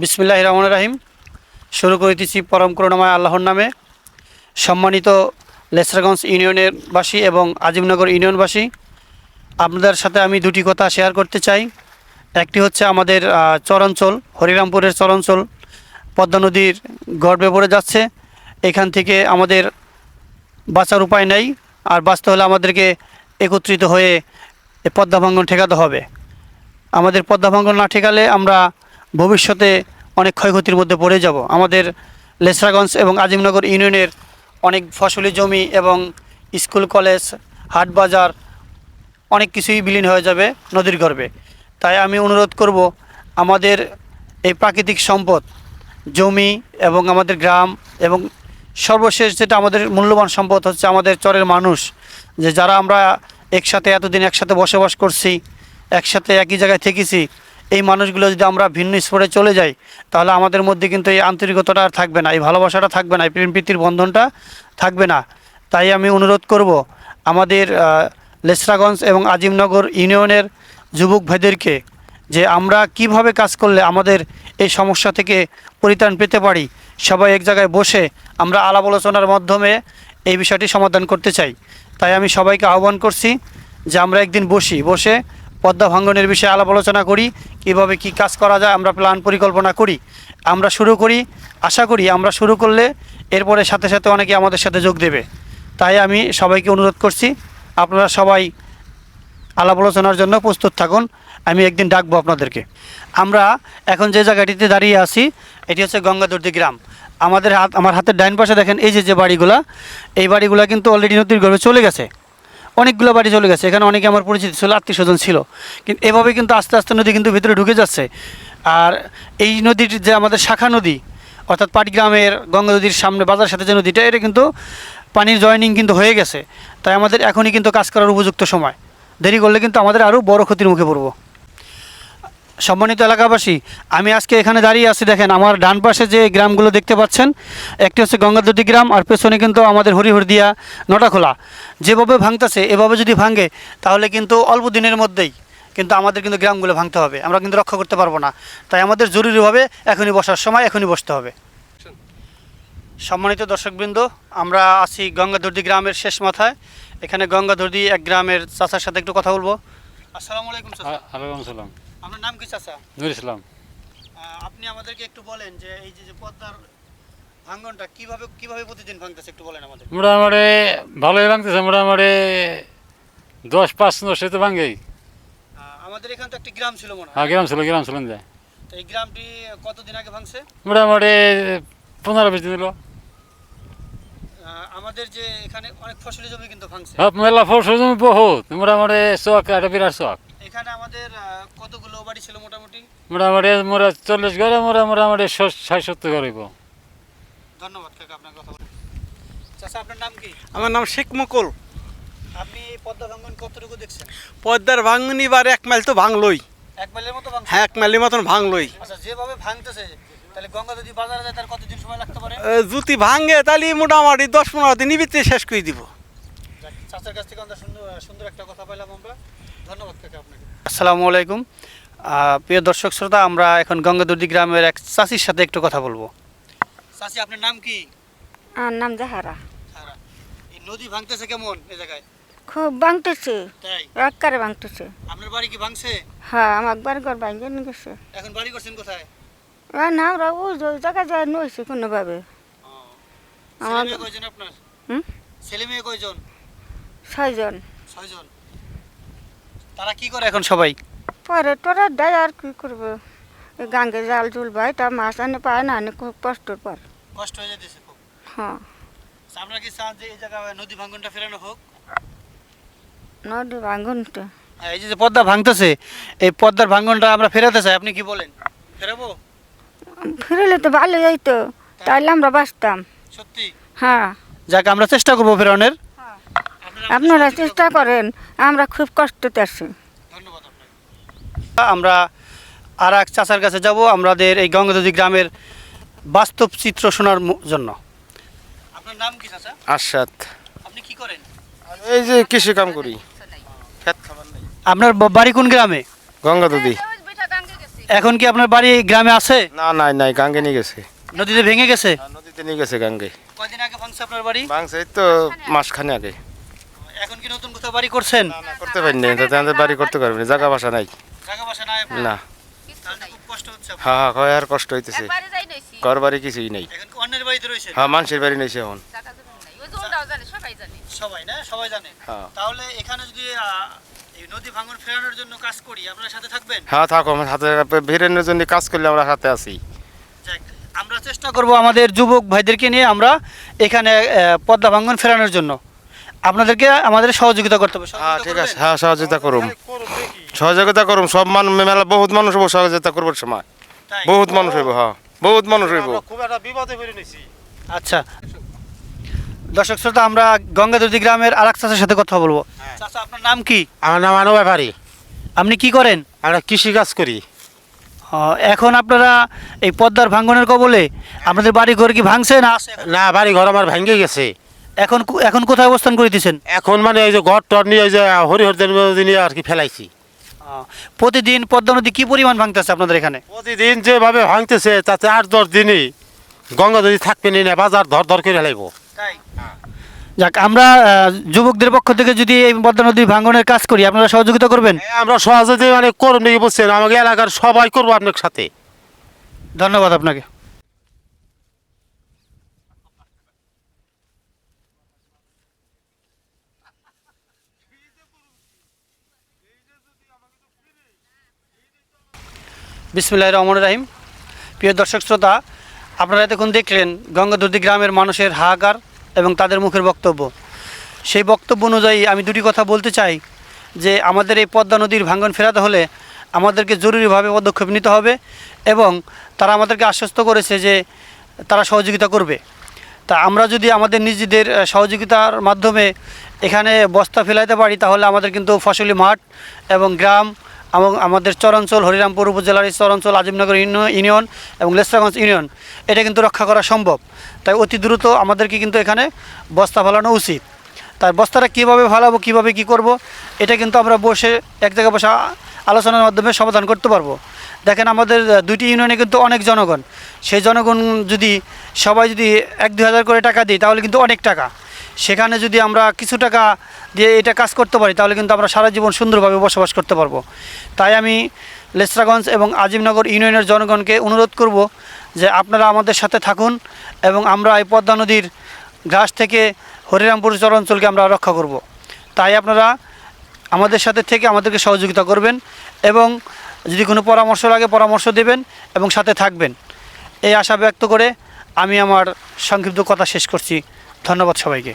বিসমিল্লাহ রহমান রাহিম। শুরু করিতেছি পরম করুণাময় আল্লাহর নামে। সম্মানিত লেসরাগঞ্জ ইউনিয়নের বাসী এবং আজিমনগর ইউনিয়নবাসী, আপনাদের সাথে আমি দুটি কথা শেয়ার করতে চাই। একটি হচ্ছে আমাদের চরাঞ্চল, হরিরামপুরের চরাঞ্চল, পদ্মা নদীর গর্ভে পড়ে যাচ্ছে। এখান থেকে আমাদের বাঁচার উপায় নেই, আর বাঁচতে হলে আমাদেরকে একত্রিত হয়ে পদ্মা ভাঙ্গন ঠেকাতে হবে। আমাদের পদ্মা ভাঙ্গন না ঠেকালে আমরা ভবিষ্যতে অনেক ক্ষয়ক্ষতির মধ্যে পড়ে যাব। আমাদের লেসরাগঞ্জ এবং আজিমনগর ইউনিয়নের অনেক ফসলি জমি এবং স্কুল, কলেজ, হাট বাজার অনেক কিছুই বিলীন হয়ে যাবে নদীর গর্ভে। তাই আমি অনুরোধ করব, আমাদের এই প্রাকৃতিক সম্পদ, জমি এবং আমাদের গ্রাম এবং সর্বশেষ যেটা আমাদের মূল্যবান সম্পদ হচ্ছে আমাদের চরের মানুষ, যে যারা আমরা একসাথে এতদিন একসাথে বসবাস করছি, একসাথে একই জায়গায় থেকেছি এই মানুষগুলো যদি আমরা ভিন্ন স্পটে চলে যাই, তাহলে আমাদের মধ্যে কিন্তু এই আন্তরিকতাটা আর থাকবে না, এই ভালোবাসাটা থাকবে না, এই প্রেম প্রীতির বন্ধনটা থাকবে না। তাই আমি অনুরোধ করব আমাদের লেসরাগঞ্জ এবং আজিমনগর ইউনিয়নের যুবক ভাইদেরকে যে আমরা কীভাবে কাজ করলে আমাদের এই সমস্যা থেকে পরিত্রাণ পেতে পারি, সবাই এক জায়গায় বসে আমরা আলাপ আলোচনার মাধ্যমে এই বিষয়টি সমাধান করতে চাই। তাই আমি সবাইকে আহ্বান করছি যে আমরা একদিন বসি, বসে পদ্মা ভাঙ্গনের বিষয়ে আলাপ আলোচনা করি, কীভাবে কি কাজ করা যায়, আমরা প্ল্যান পরিকল্পনা করি, আমরা শুরু করি, আশা করি আমরা শুরু করলে এরপরে সাথে সাথে অনেকে আমাদের সাথে যোগ দেবে। তাই আমি সবাইকে অনুরোধ করছি, আপনারা সবাই আলাপ আলোচনার জন্য প্রস্তুত থাকুন, আমি একদিন ডাকবো আপনাদেরকে। আমরা এখন যে জায়গাটিতে দাঁড়িয়ে আছি, এটি হচ্ছে গঙ্গাদর্দি গ্রাম। আমাদের হাত, আমার হাতের ডাইন পাশে দেখেন, এই যে যে বাড়িগুলা, এই বাড়িগুলা কিন্তু অলরেডি নদীর গর্ভে চলে গেছে। অনেকগুলো বাড়ি চলে গেছে। এখানে অনেকে আমার পরিচিত ছিল, আত্মীয় স্বজন ছিল। কিন্তু এভাবে কিন্তু আস্তে আস্তে নদী কিন্তু ভিতরে ঢুকে যাচ্ছে। আর এই নদীর যে আমাদের শাখা নদী, অর্থাৎ পাটগ্রামের গঙ্গা নদীর সামনে বাজার সাথে যে নদীটা, এটা কিন্তু পানির জয়নিং কিন্তু হয়ে গেছে। তাই আমাদের এখনই কিন্তু কাজ করার উপযুক্ত সময়। দেরি করলে কিন্তু আমাদের আরও বড় ক্ষতির মুখে পড়ব। সম্মানিত এলাকাবাসী, আমি আজকে এখানে দাঁড়িয়ে আছি দেখেন, আমার ডান পাশে যে গ্রামগুলো দেখতে পাচ্ছেন, একটি হচ্ছে গঙ্গাদতি গ্রাম আর পেছনে কিন্তু আমাদের হরিহরদিয়া নটাখোলা। যেভাবে ভাঙতেছে, এভাবে যদি ভাঙে, তাহলে কিন্তু অল্প দিনের মধ্যেই কিন্তু আমাদের কিন্তু গ্রামগুলো ভাঙতে হবে। আমরা কিন্তু রক্ষা করতে পারব না। তাই আমাদের জরুরিভাবে এখনই বসার সময় এখনই বসতে হবে। সম্মানিত দর্শকবৃন্দ, আমরা আছি গঙ্গাধরদি গ্রামের শেষ মাথায়। এখানে গঙ্গাধরদি এক গ্রামের চাচার সাথে একটু কথা বলব। আসসালামু আলাইকুম, চাচা। আলাইকুম সালাম আপনার নাম কি চাচা? নুর ইসলাম। আপনি আমাদেরকে একটু বলেন যে এই যে পদ্মার ভাঙ্গনটা কীভাবে কীভাবে প্রতিদিন ভাঙতেছে একটু বলেন আমাদের। মোটামুটি ভালোই ভাঙতেছে মোটামুটি দশ পাঁচ দশে তো ভাঙেই আমাদের এখানে তো একটি গ্রাম ছিল মনে হয়। হ্যাঁ গ্রাম ছিল গ্রাম ছিল যায় তো এই গ্রামটি কতদিন আগে ভাঙছে? মোটামুটি পনেরো বিশ দিন হলো। আমাদের যে এখানে অনেক ফসলি জমি কিন্তু ভাঙছে। হ্যাঁ মেলা ফসল জমি বহুত। মোটামুটি চক একটা বিরাট চক। এখানে আমাদের কতগুলো বাড়ি ছিল মোটামুটি? মোটামুটি মোরা চল্লিশ ঘরে মোরা মোটামুটি ষাট সত্তর ঘরে ধন্যবাদ কাকা আপনার কথা বলে। চাচা আপনার নাম কি? আমার নাম শেখ মুকুল। আপনি পদ্মা ভাঙ্গন কতটুকু দেখছেন? পদ্মার ভাঙনি বার এক মাইল তো ভাঙলই। এক মাইলের মতো ভাঙছে? হ্যাঁ এক মাইলের মতন ভাঙলই। আচ্ছা যেভাবে ভাঙতেছে তাহলে গঙ্গা যদি বাজারে যায় তার কতদিন সময় লাগতে পারে? যদি ভাঙে তাহলে মোটামুটি দশ পনেরো দিন ভিতরে শেষ করে দিব। চাচার কাছ থেকে আমরা সুন্দর সুন্দর একটা কথা পেলাম আমরা। ধন্যবাদ কাকা আপনাকে। আসসালামু আলাইকুম। প্রিয় দর্শক শ্রোতা আমরা এখন গঙ্গাদুর্দি গ্রামের এক চাষির সাথে একটু কথা বলব। চাষি আপনার নাম কি? আমার নাম জাহারা। এই নদী ভাঙতেছে কেমন এই জায়গায়? খুব ভাঙতেছে। তাই? একবারে ভাঙতেছে। আপনার বাড়ি কি ভাঙছে? হ্যাঁ আমার বাড়ি ঘর ভাঙে নিয়ে গেছে। এখন বাড়ি করছেন কোথায়? আর না আমরা ওই যে ওই জায়গায় যায় নইছে কোনোভাবে। ছেলে আমার মেয়ে কয়জন আপনার? হুম? ছেলে মেয়ে কয়জন? ছয়জন। ছয়জন। তারা কি করে এখন সবাই? পরে তোরা দেয় আর কি করবে? গাঙ্গে জাল জুল ভাই তা মাছ আনে পায় না আনে খুব কষ্টর পর। কষ্ট হয়ে যেতেছে খুব। হ্যাঁ। আপনারা কি চান যে এই জায়গায় নদী ভাঙ্গনটা ফেরানো হোক? নদী ভাঙনটা? আর এই যে পদ্মা ভাঙতেছে এই পদ্মার ভাঙ্গনটা আমরা ফেরাতে চাই আপনি কি বলেন? ফেরাবো? ফিরলে তো ভালো হইতো তাহলে আমরা বাঁচতাম। সত্যি? হ্যাঁ। যাক আমরা চেষ্টা করব ফেরানোর। আপনারা চেষ্টা করেন আমরা খুব কষ্টতে আছি। ধন্যবাদ আমরা আর এক চাচার কাছে যাব আমাদের এই গঙ্গাদী গ্রামের বাস্তব চিত্র শোনার জন্য। আপনার নাম কি চাচা? আশাদ আপনি কি করেন? এই যে কৃষি কাম করি। খেত খাবার নাই। আপনার বাড়ি কোন গ্রামে? গঙ্গা এখন কি আপনার বাড়ি গ্রামে আছে? না নাই নাই গাঙ্গে নিয়ে গেছে। নদীতে ভেঙে গেছে? নদীতে নিয়ে গেছে গাঙ্গে। কয়দিন আগে ভাঙছে আপনার বাড়ি? ভাঙছে তো মাসখানে আগে। এখন কি নতুন কোথাও বাড়ি করছেন? না করতে পারিনি তাতে আমাদের বাড়ি করতে পারবি না। জায়গা বাসা নাই। জায়গা বাসা নাই না। হ্যাঁ হ্যাঁ আর কষ্ট হইতেছে। একবারে যাই নইছি ঘর বাড়ি কিছুই নেই। এখন অন্যের বাড়িতে রয়েছে হ্যাঁ মানুষের বাড়ি নেই এখন। সবাই জানে। না? সবাই জানে। হ্যাঁ। তাহলে এখানে যদি নদী ভাঙন ফেরানোর জন্য কাজ করি আপনার সাথে থাকবেন? হ্যাঁ থাকো আমার জন্য কাজ করলে আমরা আছি। আমরা চেষ্টা করব আমাদের যুবক ভাইদেরকে নিয়ে আমরা এখানে পদ্মা ভাঙ্গন ফেরানোর জন্য। আপনাদেরকে আমাদের সহযোগিতা করতে হবে। হ্যাঁ ঠিক আছে। হ্যাঁ সহযোগিতা করুন। সহযোগিতা করুন। সব মানুষ মেলা বহুত মানুষ হব সহযোগিতা করবার সময়। বহুত মানুষ হইব হ্যাঁ। বহুত মানুষ হইব। খুব একটা বিপদে পড়ে নিছি। আচ্ছা। দর্শক শ্রোতা আমরা গঙ্গাদুদি গ্রামের আর এক চাচার সাথে কথা বলব। চাচা আপনার নাম কি? আমার নাম আনো ব্যাপারী। আপনি কি করেন? আমরা কৃষিকাজ করি। এখন আপনারা এই পদ্মার ভাঙ্গনের কবলে আপনাদের বাড়ি ঘর কি ভাঙছে না? না বাড়ি ঘর আমার ভেঙে গেছে। এখন কো- এখন কোথায় অবস্থান করিতেছেন? এখন মানে এই যে ঘর টর নিয়ে ওই যে হরিহরদের নিয়ে আর কি ফেলাইছি। আহ, প্রতিদিন পদ্মা নদী কি পরিমাণ ভাঙতেছে আপনাদের এখানে? প্রতিদিন যেভাবে ভাঙতেছে তাতে আট দশ দিনই গঙ্গা যদি থাকবে নি না বাজার ধর ধর করে লাইব যাক আমরা আহ, যুবকদের পক্ষ থেকে যদি এই পদ্মা নদীর ভাঙ্গনের কাজ করি আপনারা সহযোগিতা করবেন? আমরা সহজে মানে করুন নাকি বুঝছেন? আমাকে এলাকার সবাই করব আপনার সাথে। ধন্যবাদ আপনাকে। বিসমিল্লাহ রহমান রাহিম। প্রিয় দর্শক শ্রোতা, আপনারা এতক্ষণ দেখলেন গঙ্গাদুর্দি গ্রামের মানুষের হাহাকার এবং তাদের মুখের বক্তব্য। সেই বক্তব্য অনুযায়ী আমি দুটি কথা বলতে চাই, যে আমাদের এই পদ্মা নদীর ভাঙ্গন ফেরাতে হলে আমাদেরকে জরুরিভাবে পদক্ষেপ নিতে হবে এবং তারা আমাদেরকে আশ্বস্ত করেছে যে তারা সহযোগিতা করবে। তা আমরা যদি আমাদের নিজেদের সহযোগিতার মাধ্যমে এখানে বস্তা ফেলাইতে পারি, তাহলে আমাদের কিন্তু ফসলি মাঠ এবং গ্রাম এবং আমাদের চরাঞ্চল, হরিরামপুর উপজেলার এই চরাঞ্চল, আজিমনগর ইউনি- ইউনিয়ন এবং লেসরাগঞ্জ ইউনিয়ন, এটা কিন্তু রক্ষা করা সম্ভব। তাই অতি দ্রুত আমাদেরকে কিন্তু এখানে বস্তা ফেলানো উচিত। তাই বস্তাটা কীভাবে ফালাবো, কীভাবে কি করব, এটা কিন্তু আমরা বসে এক জায়গায় বসে আলোচনার মাধ্যমে সমাধান করতে পারব। দেখেন আমাদের দুইটি ইউনিয়নে কিন্তু অনেক জনগণ। সেই জনগণ যদি, সবাই যদি এক দু হাজার করে টাকা দিই তাহলে কিন্তু অনেক টাকা। সেখানে যদি আমরা কিছু টাকা দিয়ে এটা কাজ করতে পারি, তাহলে কিন্তু আমরা সারা জীবন সুন্দরভাবে বসবাস করতে পারব। তাই আমি লেসরাগঞ্জ এবং আজিমনগর ইউনিয়নের জনগণকে অনুরোধ করব যে আপনারা আমাদের সাথে থাকুন এবং আমরা এই পদ্মা নদীর ঘাস থেকে হরিরামপুর চরাঞ্চলকে আমরা রক্ষা করব। তাই আপনারা আমাদের সাথে থেকে আমাদেরকে সহযোগিতা করবেন এবং যদি কোনো পরামর্শ লাগে পরামর্শ দেবেন এবং সাথে থাকবেন। এই আশা ব্যক্ত করে আমি আমার সংক্ষিপ্ত কথা শেষ করছি। ধন্যবাদ সবাইকে।